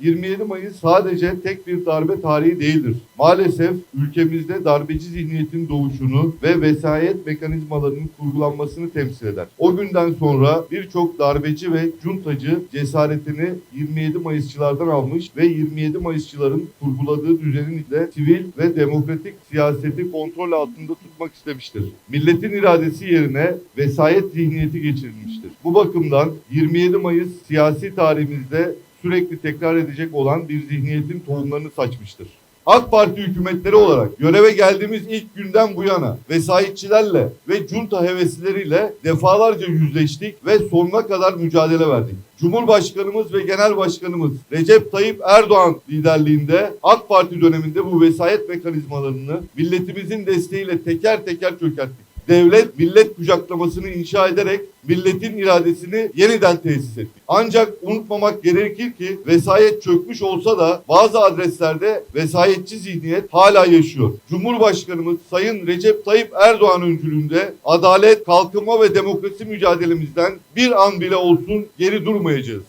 27 Mayıs sadece tek bir darbe tarihi değildir. Maalesef ülkemizde darbeci zihniyetin doğuşunu ve vesayet mekanizmalarının kurgulanmasını temsil eder. O günden sonra birçok darbeci ve cuntacı cesaretini 27 Mayısçılardan almış ve 27 Mayısçıların kurguladığı düzenin de sivil ve demokratik siyaseti kontrol altında tutmak istemiştir. Milletin iradesi yerine vesayet zihniyeti geçirilmiştir. Bu bakımdan 27 Mayıs siyasi tarihimizde sürekli tekrar edecek olan bir zihniyetin tohumlarını saçmıştır. AK Parti hükümetleri olarak göreve geldiğimiz ilk günden bu yana vesayetçilerle ve junta hevesleriyle defalarca yüzleştik ve sonuna kadar mücadele verdik. Cumhurbaşkanımız ve Genel Başkanımız Recep Tayyip Erdoğan liderliğinde AK Parti döneminde bu vesayet mekanizmalarını milletimizin desteğiyle teker teker çökerttik devlet millet kucaklamasını inşa ederek milletin iradesini yeniden tesis ettik. Ancak unutmamak gerekir ki vesayet çökmüş olsa da bazı adreslerde vesayetçi zihniyet hala yaşıyor. Cumhurbaşkanımız Sayın Recep Tayyip Erdoğan öncülüğünde adalet, kalkınma ve demokrasi mücadelemizden bir an bile olsun geri durmayacağız.